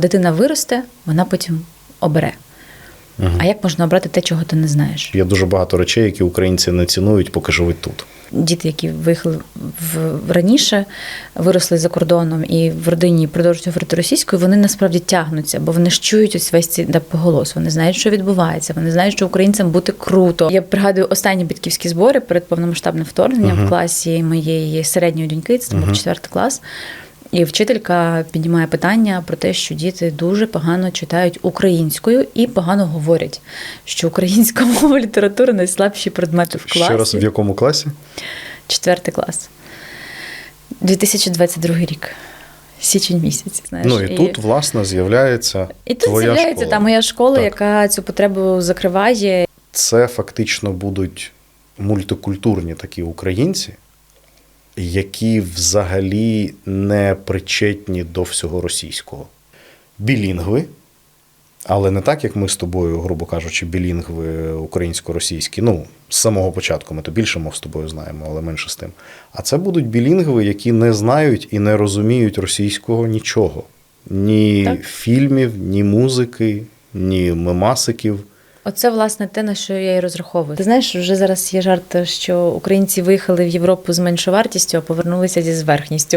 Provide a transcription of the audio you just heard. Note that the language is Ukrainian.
Дитина виросте, вона потім обере. А як можна обрати те, чого ти не знаєш? Є дуже багато речей, які українці не цінують, поки живуть тут. Діти, які виїхали в раніше, виросли за кордоном і в родині продовжують говорити російською, вони насправді тягнуться, бо вони ж чують ось весь цей да, поголос. Вони знають, що відбувається. Вони знають, що українцям бути круто. Я пригадую останні батьківські збори перед повномасштабним вторгненням в класі моєї середньої доньки, це був четвертий клас. І вчителька піднімає питання про те, що діти дуже погано читають українською і погано говорять, що українська мова література найслабші предмети в класі. Ще раз в якому класі? Четвертий клас. 2022 рік. Січень місяць. Знаєш, Ну і тут, власне, з'являється і тут твоя з'являється школа. та моя школа, Так. яка цю потребу закриває. Це фактично будуть мультикультурні такі українці, які взагалі не причетні до всього російського. Білінгви, але не так, як ми з тобою, грубо кажучи, білінгви українсько-російські. Ну, з самого початку ми то більше мов з тобою знаємо, але менше з тим. А це будуть білінгви, які не знають і не розуміють російського нічого. Ні Так. фільмів, ні музики, ні мемасиків. Оце власне те, на що я і розраховую. Ти знаєш, вже зараз є жарт, що українці виїхали в Європу з меншою вартістю, а повернулися зі зверхністю.